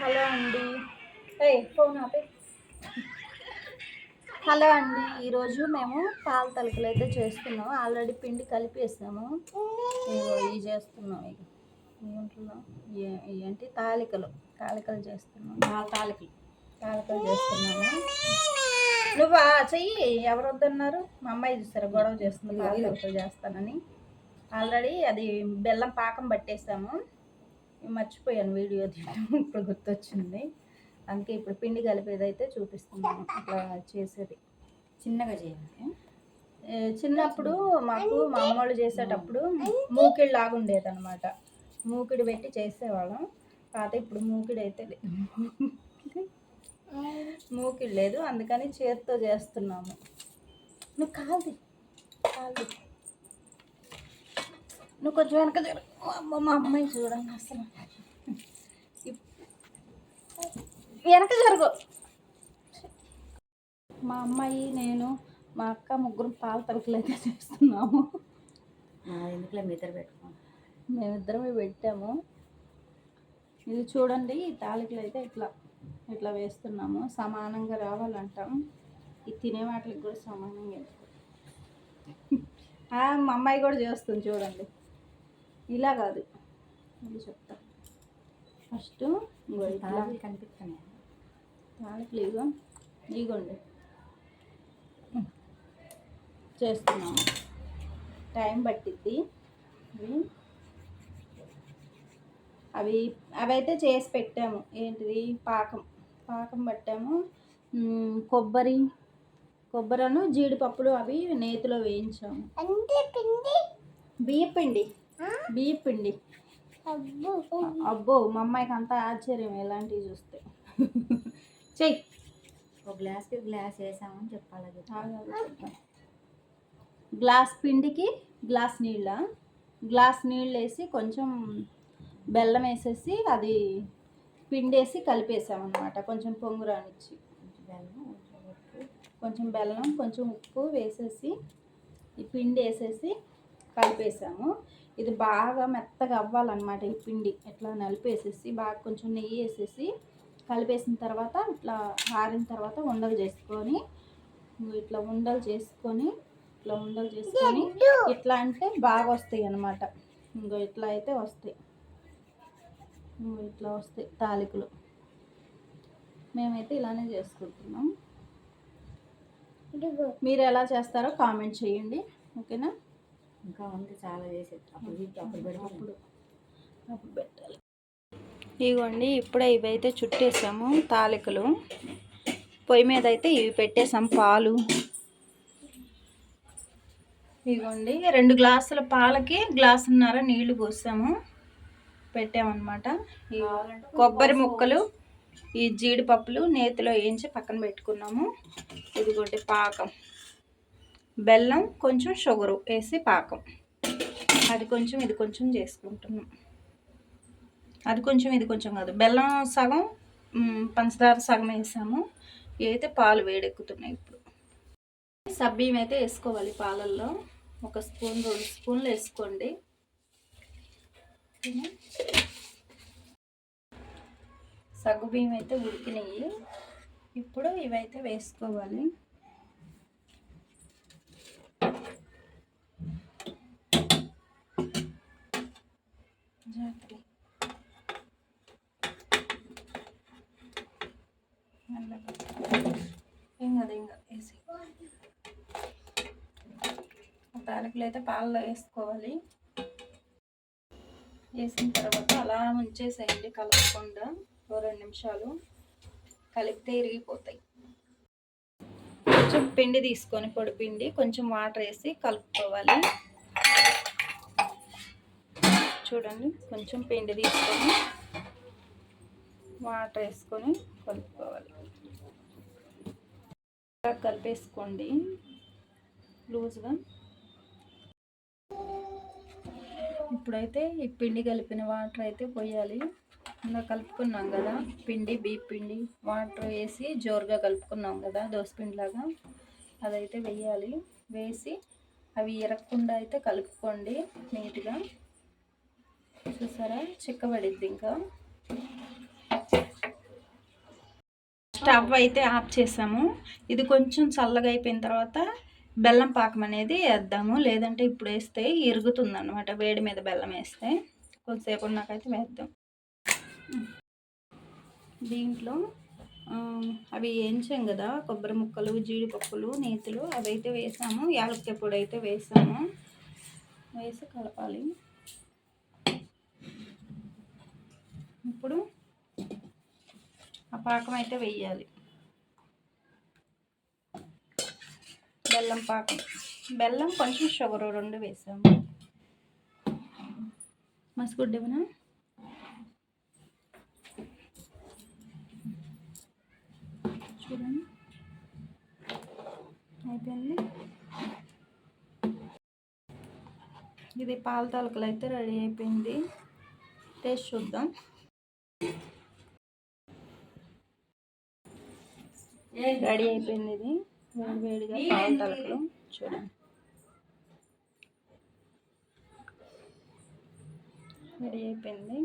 Hello అండి. ఏ phone ఆపే. Hello అండి. ఈరోజు మేము పాల తలుపులు అయితే చేస్తున్నాం. ఆల్రెడీ పిండి కలిపేసాము. ఇవి చేస్తున్నాం ఏ- ఏంటి? తాలికలు. తాలికలు చేస్తున్నాం. తాలికలు. తాలికలు చేస్తున్నాము. నువ్వా? చెయ్యి. ఎవరు వద్దన్నారు మా అమ్మాయి చూస్తారా గొడవ చేస్తుంది. చేస్తానని. ఆల్రెడీ అది బెల్లం పాకం పట్టేసాము. మర్చిపోయాను వీడియో తీయడం ఇప్పుడు గుర్తొచ్చింది. అందుకే ఇప్పుడు పిండి కలిపేది అయితే చూపిస్తున్నాను అట్లా చేసేది. చిన్నగా చేయాలి చిన్నప్పుడు మాకు మా అమ్మోళ్ళు చేసేటప్పుడు మూకిడి లాగా ఉండేది అనమాట మూకిడి పెట్టి చేసేవాళ్ళం. కాకపోతే ఇప్పుడు మూకిడి అయితే లేదు. మూకిడి లేదు అందుకని చేతితో చేస్తున్నాము. నువ్వు కాదు కాదు నువ్వు కొంచెం వెనక జరు అమ్మ మా అమ్మాయి చూడండి అసలు. వెనక జరుగు. మా అమ్మాయి నేను మా అక్క ముగ్గురు పాల తలుపులు అయితే చేస్తున్నాము ఎందుకులే మీ ఇద్దరు పెట్టుకోండి మేమిద్దరమే పెట్టాము. ఇది చూడండి ఈ తాలికలు అయితే ఇట్లా ఇట్లా వేస్తున్నాము. సమానంగా రావాలంటాం. ఇది తినే వాటికి కూడా సమానంగా మా అమ్మాయి కూడా చేస్తుంది చూడండి. ఇలా కాదు. అది చెప్తా. ఫస్ట్ కనిపిస్తున్నాయి ఇగో ఇగోండి చేస్తున్నాము. టైం పట్టిద్ది. ఇవి అవి అవైతే చేసి పెట్టాము. ఏంటిది? పాకం. పాకం పట్టాము. కొబ్బరి. కొబ్బరను జీడిపప్పులు అవి నేతిలో వేయించాము. బియ్య పిండి బియ్య పిండి అబ్బో మా అమ్మాయికి అంతా ఆశ్చర్యం ఎలాంటివి చూస్తే. చెయ్యి ఒక గ్లాస్కి గ్లాస్ వేసామని చెప్పాలి. గ్లాస్ పిండికి గ్లాస్ నీళ్ళ? గ్లాస్ నీళ్ళు వేసి కొంచెం బెల్లం వేసేసి అది పిండి వేసి కలిపేసామన్నమాట. కొంచెం పొంగు రానిచ్చి. కొంచెం బెల్లం కొంచెం ఉప్పు. కొంచెం బెల్లం కొంచెం ఉప్పు వేసేసి ఈ పిండి వేసేసి కలిపేసాము. ఇది బాగా మెత్తగా అవ్వాలన్నమాట ఈ పిండి. ఇట్లా నలిపేసేసి బాగా కొంచెం నెయ్యి వేసేసి కలిపేసిన తర్వాత ఇట్లా ఆరిన తర్వాత ఉండలు చేసుకొని ఇట్లా ఉండలు చేసుకొని ఇట్లా ఉండలు చేసుకొని ఇట్లా అంటే బాగా వస్తాయి అన్నమాట. ఇంకో ఇట్లా అయితే వస్తాయి. ఇంగో ఇట్లా వస్తాయి తాలికలు. మేమైతే ఇలానే చేసుకుంటున్నాం. మీరు ఎలా చేస్తారో కామెంట్ చేయండి. ఓకేనా? ఇంకా ఉంది చాలా చేసేది. అప్పుడు అప్పుడు పెడతాం. అప్పుడు అప్పుడు పెట్టాలి. ఇదిగోండి ఇప్పుడే ఇవైతే చుట్టేసాము తాలికలు. పొయ్యి మీద అయితే ఇవి పెట్టేసాం పాలు. ఇదిగోండి రెండు గ్లాసుల పాలకి గ్లాసున్నర నీళ్ళు పోసాము. పెట్టామన్నమాట. ఈ కొబ్బరి ముక్కలు ఈ జీడిపప్పులు నేతిలో వేయించి పక్కన పెట్టుకున్నాము. ఇదిగోండి పాకం. బెల్లం కొంచెం షుగరు వేసి పాకం. అది కొంచెం ఇది కొంచెం చేసుకుంటున్నాం. అది కొంచెం ఇది కొంచెం కాదు. బెల్లం సగం పంచదార సగం వేసాము. ఇవైతే అయితే పాలు వేడెక్కుతున్నాయి ఇప్పుడు. సబ్బీం అయితే వేసుకోవాలి పాలల్లో. ఒక స్పూన్ రెండు స్పూన్లు వేసుకోండి. సగ్గు బియ్యం అయితే ఉడికినాయి. ఇప్పుడు ఇవైతే వేసుకోవాలి. జాగ్రత్త ఏం కాదు ఏం కాదు వేసి తాలకులు అయితే పాలలో వేసుకోవాలి. వేసిన తర్వాత అలా ఉంచేసేయండి కలపకుండా ఓ రెండు నిమిషాలు. కలిపితే ఇరిగిపోతాయి. కొంచెం పిండి తీసుకొని పొడి పిండి కొంచెం వాటర్ వేసి కలుపుకోవాలి. చూడండి. కొంచెం పిండి తీసుకొని వాటర్ వేసుకొని కలుపుకోవాలి. కలిపేసుకోండి. లూజ్గా. ఇప్పుడైతే ఈ పిండి కలిపిన వాటర్ అయితే పోయాలి. ఇందా కలుపుకున్నాం కదా పిండి బీప్ పిండి వాటర్ వేసి జోరుగా కలుపుకున్నాం కదా దోసపిండిలాగా అదైతే వేయాలి. వేసి అవి ఇరగకుండా అయితే కలుపుకోండి నీట్గా. చూసారా? చిక్కబడిద్ది ఇంకా. స్టవ్ అయితే ఆఫ్ చేసాము. ఇది కొంచెం చల్లగా అయిపోయిన తర్వాత బెల్లం పాకం అనేది వేద్దాము. లేదంటే ఇప్పుడు వేస్తే ఇరుగుతుంది అనమాట వేడి మీద బెల్లం వేస్తే. కొద్దిసేపు నాకైతే వేద్దాం. దీంట్లో అవి వేయించాం కదా కొబ్బరి ముక్కలు జీడిపప్పులు నేతులు అవి అయితే వేసాము. యాలక్కాయ పొడి అయితే వేసాము. వేసి కలపాలి. ఇప్పుడు ఆ పాకం అయితే వేయాలి. బెల్లం పాకం. బెల్లం కొంచెం షుగర్ రెండు వేసాము. మసిగుడ్డేమన్నా? చూడండి. అయిపోయింది. ఇది పాల తాలకలు అయితే రెడీ అయిపోయింది. టేస్ట్ చూద్దాం. రెడీ అయిపోయింది ఇది. వేడి వేడిగా పాల తలకలు చూడండి. రెడీ అయిపోయింది.